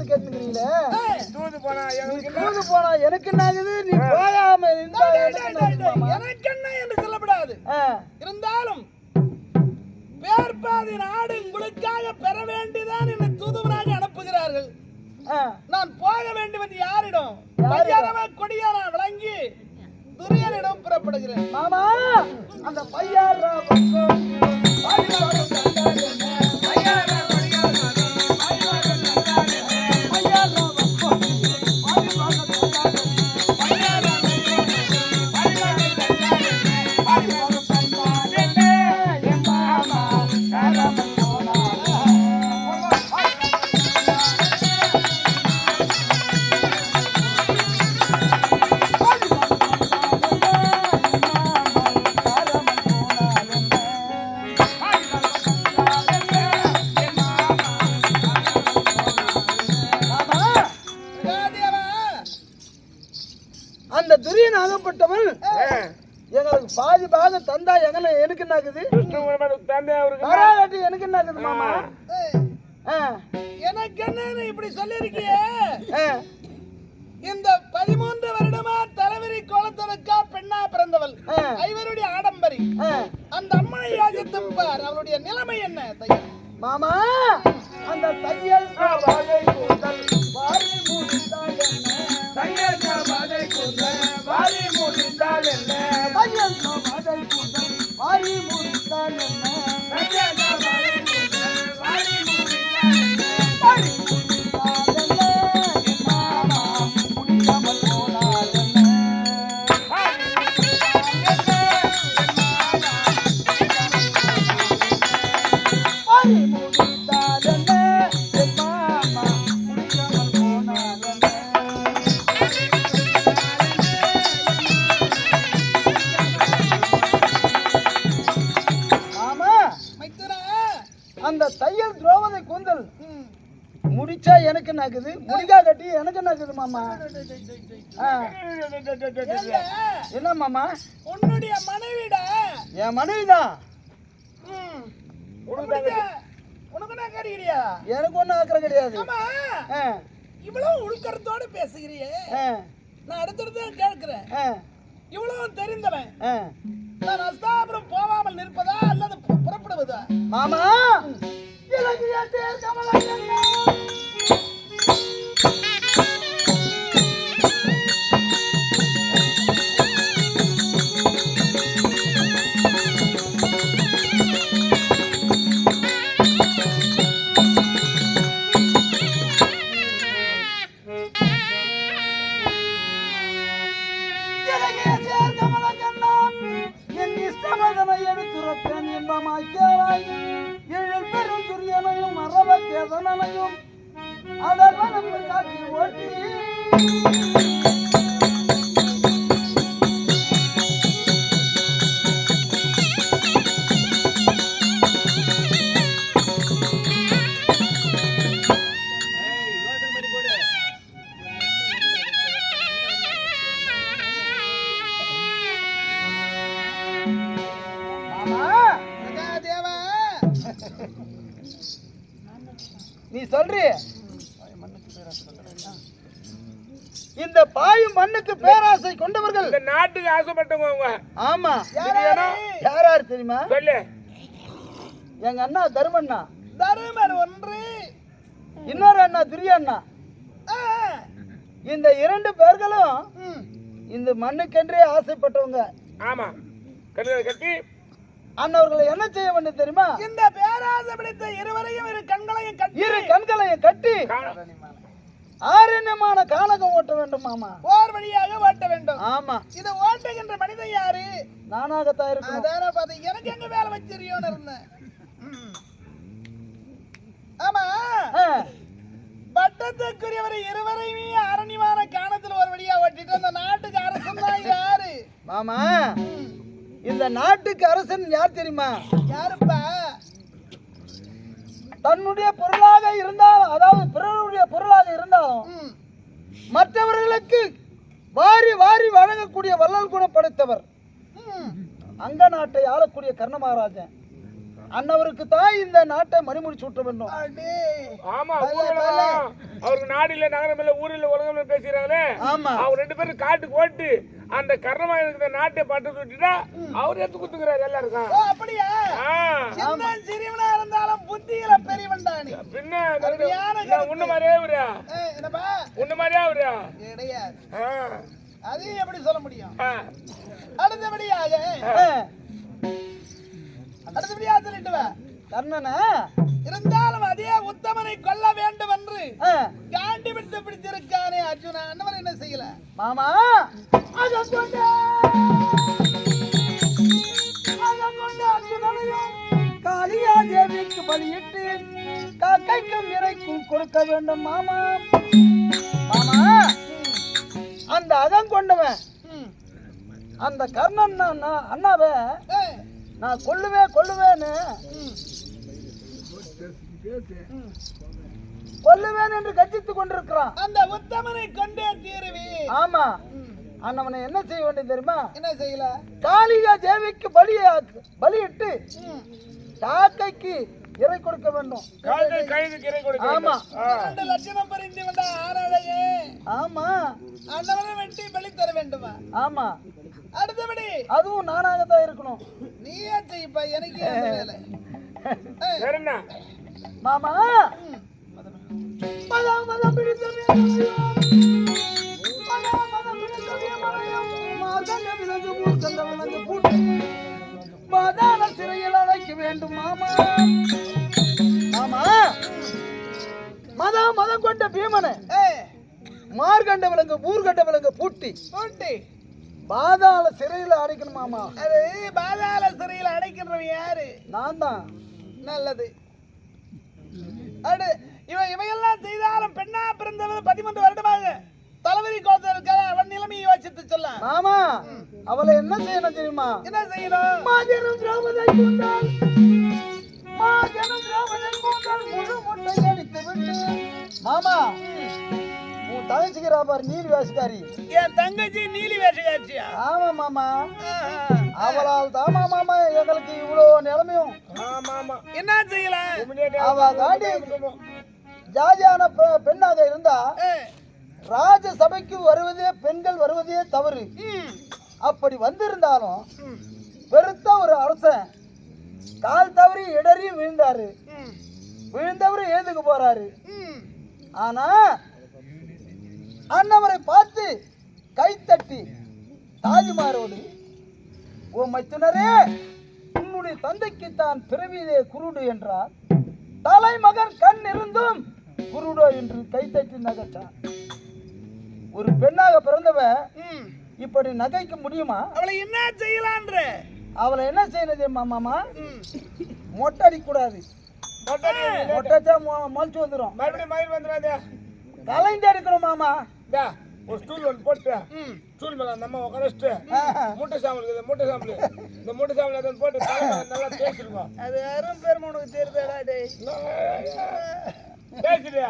கேட்டுக்கிறீங்களே தூது போனா என்ன? தூது போனா எனக்கு என்ன ஆகுது நீ எனக்கு என்ன? எனக்கு என்ன என்று சொல்லப்படாது இருந்தாலும் பேர்பாதி நாடு உங்களுக்காக பெற வேண்டிதான் என்னை தூதுவனாக அனுப்புகிறார்கள். நான் போக வேண்டுவது யாரிடம் யாரிடம்? பையரவ கொடியா நான் விளங்கி துரியனிடம் புறப்படுகிறேன் மாமா அந்த பையாரா பக்கம் ஏ, எங்களுக்கு பாதி பாகம் தந்தா எங்களை எனக்கு என்ன ஆகுது? விஷ்ணு குலமனுக்கு தந்தை அவருக்கு வராட்டி எனக்கு என்ன ஆகுது மாமா? எனக்கு என்னன்னு இப்படி சொல்லிருக்கியே? ஆ, இந்த பதிமூன்று வருடமா தலைவரி கோலத்தனுக்கா பெண்ணா பிறந்தவள். ஆ. ஐவருடைய ஆடம்பரி. ஆ. அந்த அம்மனை யாஜித்தும் பார். அவளுடைய நிலைமை என்ன தையல்? மாமா அந்த தையல் பாதை கூந்தல் வாரி முடித்தால் என்ன? தையல் பாதை கூந்தல் வாரி முடித்தால் என்ன பையன் பாதை கூந்தல் வாரி முடித்தால் என்ன? அந்த தையல் திரௌபதி கூந்தல். முடிச்சா எனக்கு நகுது முடிகா கட்டி எனக்கு நகுது மாமா. என்ன மாமா? உன்னுடைய மனைவிட? என் மனைவிதான் ம், உனக்கு கறிகிறியா எனக்கு ஒன்றும் ஆக்கிற கிடையாது. இவ்வளவு உள்கருத்தோட பேசுகிறியே? நான் அடுத்தடுத்து கேட்கிறேன். இவ்வளவு தெரிந்தவன். நான் அஸ்தாபுரம் போகாமல் நிற்பதா அல்லது புறப்படுவதா. மாமா! இலக்கிய காட்டி இந்த பாயும் மண்ணுக்கு பேராசை கொண்டவர்கள். இந்த நாட்டுக்கு ஆசைப்பட்டவங்க. அவங்க ஆமா. யாராரு? யார் யார் தெரியுமா? சொல்லு. எங்க அண்ணா தருமண்ணா. தருமர் ஒன்று. இன்னொரு அண்ணா துரியண்ணா. ஆ, இந்த இரண்டு பேர்களும். இந்த மண்ணுக்கென்றே ஆசைப்பட்டவங்க. ஆமா. கட்டி. அண்ணவர்களை என்ன செய்ய வேண்டும் தெரியுமா? இந்த பேராசை பிடித்த இருவரையும் இரு கண்களையும் கட்டி. இரு கண்களையும் கட்டி. காண- ஆரண்யமான கானகம் ஓட்ட வேண்டும் மாமா. போர் வழியாக ஓட்ட வேண்டும். ஆமா. இதை ஓட்டுகின்ற மனிதன் யாரு? நானாகத்தான் இருக்கணும். அதான பார்த்து எனக்கு எங்க வேலை வச்சிருயோன்னு இருந்தேன். ஆமா. பட்டத்துக்குரியவர் இருவரையுமே அரணிமான காணத்தில் ஒரு வழியா ஓட்டிட்டு அந்த நாட்டுக்கு அரசன் தான் யாரு? மாமா. இந்த நாட்டுக்கு அரசன் யார் தெரியுமா? யாருப்பா? தன்னுடைய பொருளாக இருந்தாலும் அதாவது பிறருடைய பொருளாக இருந்தாலும். மற்றவர்களுக்கு வாரி வாரி வழங்கக்கூடிய வள்ளல் குணம் படைத்தவர். அங்க நாட்டை ஆளக்கூடிய கர்ண மகாராஜன் அன்னவருக்கு தான் இந்த நாட்டை மணிமுடி சூட்ட வேண்டும் ஆமா அவருக்கு நாடு இல்ல நகரம் இல்ல ஊர் இல்ல உலகம் பேசுறாங்களே? ஆமா. அவங்க ரெண்டு பேரும் காட்டுக்கு ஓட்டு அந்த கர்ணமா இருக்கிற நாட்டை பட்டு சுட்டுட்டா அவர் எடுத்து குத்துக்கிறாரு எல்லாருக்கும். ஓ அப்படியா? சிறியவனா இருந்தாலும் புத்தியில பெரியவன் தானி. பின்ன உன்ன மாதிரியே அவரா உன்ன மாதிரியே அவரா கிடையாது. அதையும் எப்படி சொல்ல முடியும்? அடுத்தபடியாக அடுத்தபடியாக சொல்லிட்டு வா கர்ணனா இருந்தாலும் அதே உத்தமனை கொல்ல வேண்டும் என்று காண்டி விட்டு பிடிச்சிருக்கானே அர்ஜுனா. அண்ணவன் என்ன செய்யல? மாமா. காளியா தேவிக்கு பலியிட்டு காக்கைக்கும் இறைக்கும் கொடுக்க வேண்டும் மாமா. மாமா. அந்த அகம் கொண்டவன். அந்த கர்ணன் அண்ணா- அண்ணாவை நான் கொல்லுவே கொல்லுவேன்னு. கொல்லுவேன் என்று கர்ஜித்துக் கொண்டிருக்கிறான். அந்த உத்தமனை கொண்டே தீருவி. ஆமா. அண்ணவனை என்ன செய்ய வேண்டியது தெரியுமா? என்ன செய்யல? காளிகா தேவிக்கு பலியா பலியிட்டு ம். காக்கைக்கு இறை கொடுக்க வேண்டும். ஆமா. ரெண்டு லட்சணம் பறிந்து வந்த ஆறாழையே ஆமா. அண்ணவனை வெட்டி பலி தர வேண்டுமா? ஆமா. அடுத்தபடி அதுவும் நானாகத்தான் இருக்கணும். நீயே செய்ப்பா எனக்கு ஏன் வேலை. மாமா. மதம் மதம் பிடித்த மதம். மதம் பிடித்த மார்கண்ட விலங்கு மூர்க்கண்ட விலங்கு பூட்டு, பாதாள சிறையில் அடைக்க வேண்டும் மாமா. மாமா. மதம் மதம் கொண்ட பீமனை மார்கண்ட விலங்கு ஊர்கண்ட விலங்கு பூட்டி. போட்டி. பாதாள சிறையில் அடைக்கணும் மாமா அது பாதாள சிறையில் அடைக்கின்றவன் யாரு? நான் தான் நல்லது. அடு இவன் இவையெல்லாம் செய்தாலும் பெண்ணா பிறந்தவர் பதிமூன்று வருடமாக தளபதி கோத்தம் இருக்காத அவன் நிலைமையை யோசித்து சொல்ல. மாமா அவளை என்ன செய்யணும் தெரியுமா? என்ன செய்யணும்? மாஜனம் திரௌபதி கூந்தால் மாஜனம் திரௌபதி கூந்தால் முழு முட்டை அடித்து விட்டு மாமா உன் தங்கச்சிக்கிறா பாரு நீர் வேஷக்காரி. என் தங்கச்சி நீலி வேஷகாட்சியா ஆமா மாமா. அவளால் தாமா மாமா எங்களுக்கு இவ்வளோ நிலைமையும். ஆமா ஆமா. என்ன செய்யலாம் அவ காண்டி ஜாதியான பெண்ணாக இருந்தா ஏய், ராஜ சபைக்கு வருவதே பெண்கள் வருவதே தவறு. அப்படி வந்திருந்தாலும் பெருத்த ஒரு அரசன் கால் தவறி இடறி விழுந்தாரு. விழுந்தவரு ஏதுக்கு போறாரு. ஆனா அண்ணவரை பார்த்து கைத்தட்டி தாஜ்மாரோடு ஓ மைத்துனரே உன்னுடைய தந்தைக்கு தான் பிறவியிலே குருடு என்றார். தலைமகன் கண் இருந்தும் குருடோ என்று கைத்தட்டி நகைச்சான் ஒரு பெண்ணாக பிறந்தவ. இப்படி நகைக்க முடியுமா? அவளை என்ன செய்யலான்ற அவளை என்ன செய்யறது மாமா? ம். மொட்டை அடிக்கக்கூடாது. மொட்டடி மொட்டைச்சா முளைச்சு வந்துடும் கலைந்து எடுக்கணும் மாமா. டா, ஒரு ஸ்டூல் ஒன்று போட்டு. ஸ்டூல் மேல அந்த அம்மா உட்கார வச்சுட்டு. மூட்டை சாம்பல் இருக்குது மூட்டை சாம்பல். இந்த மூட்டை சாம்பல் அதை போட்டு நல்லா தேய்ச்சிருக்கோம் அது அரும் பெருமை உனக்கு தெரியுதாடா டேய்? பேசுறியா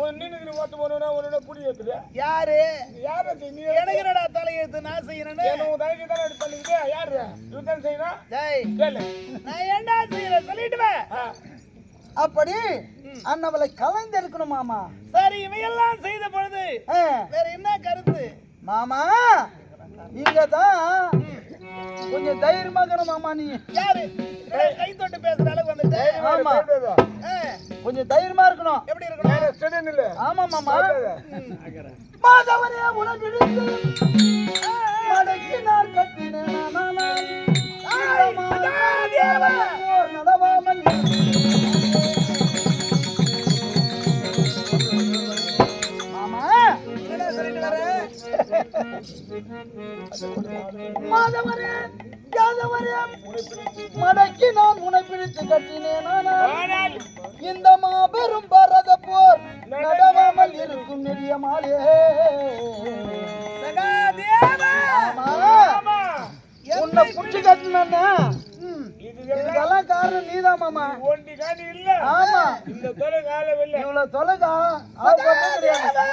உன் நின்று ஓட்டு போனோம்னா உன்னோட புடி வைக்குது யாரு? யாரை நீ எனக்கு என்னடா தலையெழுத்து நான் செய்யணும்னு என்ன உன் தங்கச்சி தானே அப்படி பண்ணிக்கிட்டு யாரு? இவன் செய்யணும் டேய். கேளு. நான் ஏன்டா செய்யறேன்? சொல்லிட்டு வா ஆ, அப்படி அண்ணவளை கலைந்து எடுக்கணும் மாமா. சரி இவையெல்லாம் செய்த பொழுது வேற என்ன கருத்து? மாமா இங்க தான் கொஞ்சம் தைரியமா இருக்கணும் மாமா நீ. யாரு? கை தொட்டு பேசுற அளவுக்கு வந்துட்டேன் ஆமா. கொஞ்சம் தைரியமா இருக்கணும். எப்படி இருக்கணும். ஆமா மாமா. மாதவனே உனக்கிழித்து மடக்கினார். போர் நடவாமல் மாதவரே யாதவரே மடக்கி நான் உன்னை பிடித்து கட்டினேன். ஆனால் இந்த மாபெரும் பரத போர் நடவாமல் இருக்கும் நெடிய மாலே உன்னை புடிச்சு கட்டினா இது இதுக்கெல்லாம் காரணம் நீதான் மாமா ஒண்டி காணி இல்ல. ஆமா. இந்த தொலை காலம் இல்ல இவ்வளவு தொலைகா கிடையாது.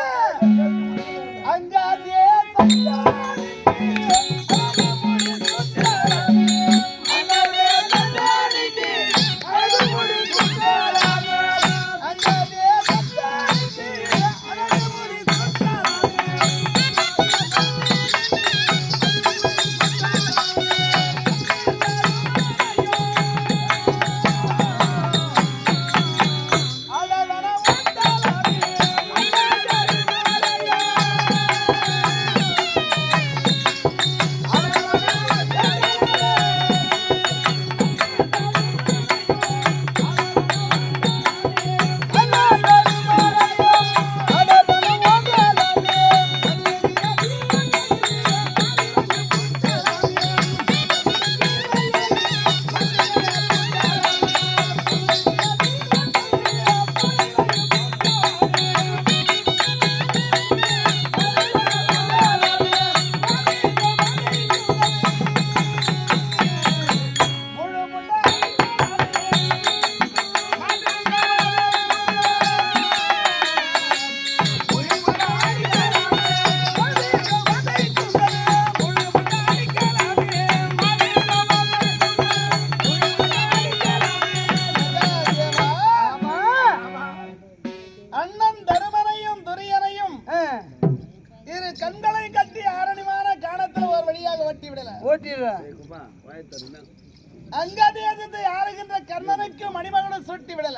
தேசத்தை ஆளுகின்ற கர்ணனுக்கு மணிமகனை சுட்டி விடல.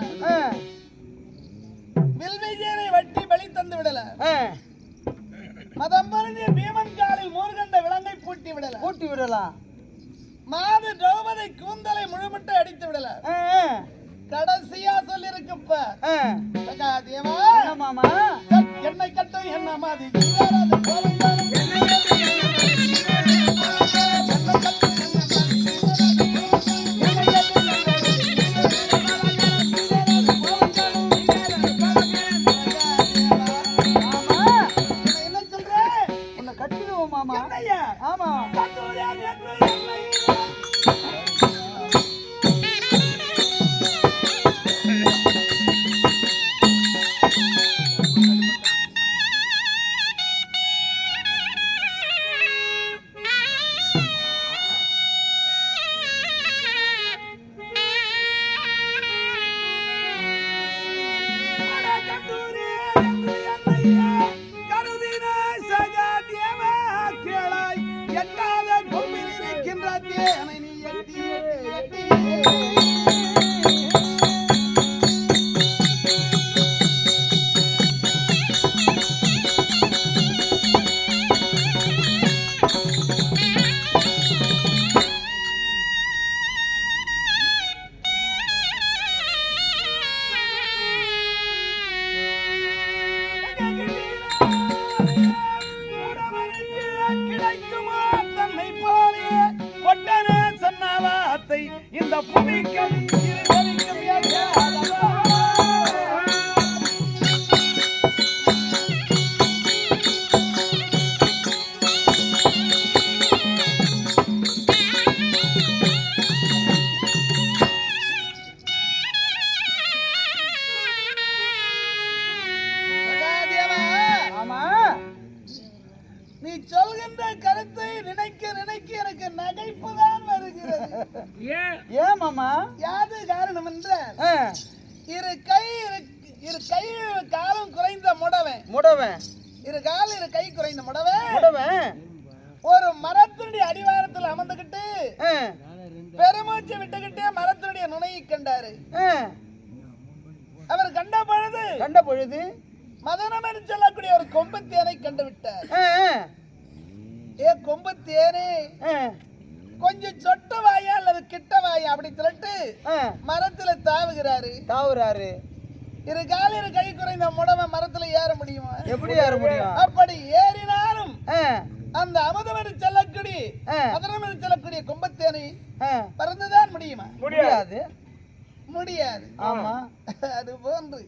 வில்விஜயனை வட்டி பலி தந்து விடல. மதம் பறிஞ்சு பீமன் காலில் மூர்கண்ட விலங்கை பூட்டி விடல. ஊட்டி விடலாம் மாது திரௌபதி கூந்தலை முழுமிட்டு அடித்து விடல. கடைசியா சொல்லிருக்குப்ப. என்ன மாமா? என்னை கட்டும் என்ன மாதிரி புவிக்கும் கருத்தை நினைக்க நினைக்க எனக்கு நகைப்புதான் வருகிறது. ஏன் ஏன் மாமா? யாது காரணம் என்றால் இரு கை இரு- இரு கை காலம் குறைந்த முடவன் முடவன் இரு கால் இரு கை குறைந்த முடவன் முடவன் ஒரு மரத்தினுடைய அடிவாரத்தில் அமர்ந்துகிட்டு பெருமூச்சு விட்டுக்கிட்டே மரத்தினுடைய நுனையை கண்டாரு. அவர் கண்ட பொழுது கண்ட பொழுது மதனம் என்று சொல்லக்கூடிய ஒரு கொம்புத்தேனை கண்டு விட்டார். ஏ கொம்புத்தேனே ஆ, கொஞ்சம் சொட்ட வாயா அல்லது கிட்ட வாயா அப்படி ஆ. மரத்துல தாவுகிறாரு. தாவுறாரு. இரு கால் இரு கை குறைந்த முடவன் மரத்துல ஏற முடியுமா? எப்படி ஏற முடியும்? அப்படி ஏறினாலும் அந்த அமுதமரி செல்லக்கூடிய ஆ. மதுரமரி செல்லக்கூடிய கும்பத்தேனை. பறந்துதான் முடியுமா? முடியாது. முடியாது. ஆமா. அது போன்று.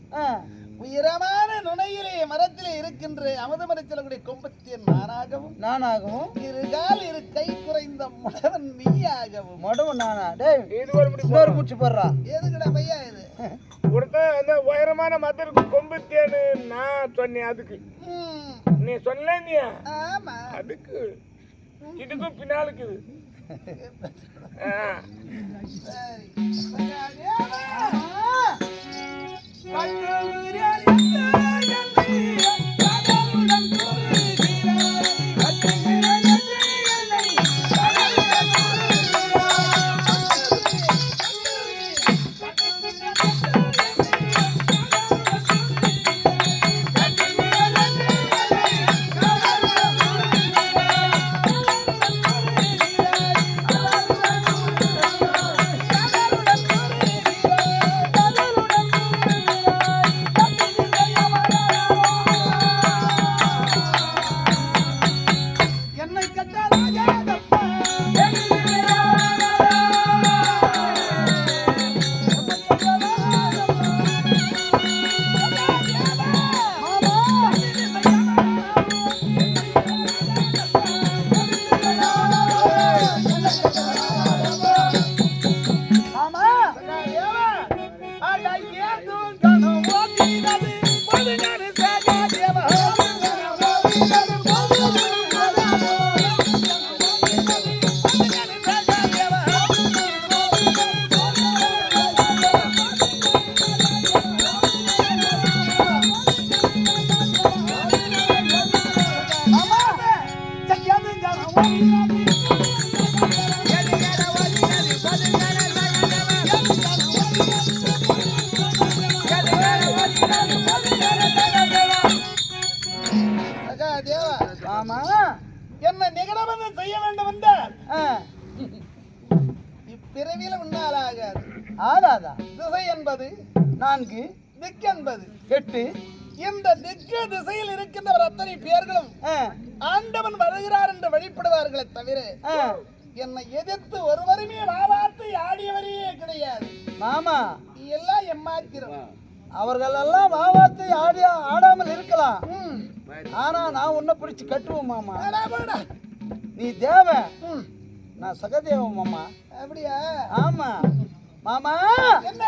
உயரமான நுனையிலே மரத்திலே இருக்கின்ற அமுதமரி செல்லக்கூடிய கும்பத்தேன் நானாகவும் நானாகவும் இரு கால் இரு கை குறைந்த முடவன் நீயாகவும். மடவும் நானா? டேய் இது ஒரு முடி இன்னொரு மூச்சு போடுறா. எதுக்குடா பையா இது? ஒருத்தன் அந்த உயரமான மதருக்கு கொம்பு தேனு நான் சொன்னேன் அதுக்கு. நீ சொன்ன நீ ஆமா. அதுக்கு. இதுக்கும் பின்னாலுக்கு. சரி இருந்தார்களே தவிர என்னை எதிர்த்து ஒருவருமே வாவாத்து ஆடியவரே கிடையாது. மாமா. எல்லாம் எம்மாத்திரம் அவர்கள் எல்லாம் வாவாத்து ஆடிய ஆடாமல் இருக்கலாம். ஆனா நான் உன்னை பிடிச்சி கட்டுவோம் மாமா. நீ தேவ. நான் சகதேவம் மாமா. அப்படியா? ஆமா. மாமா. என்ன?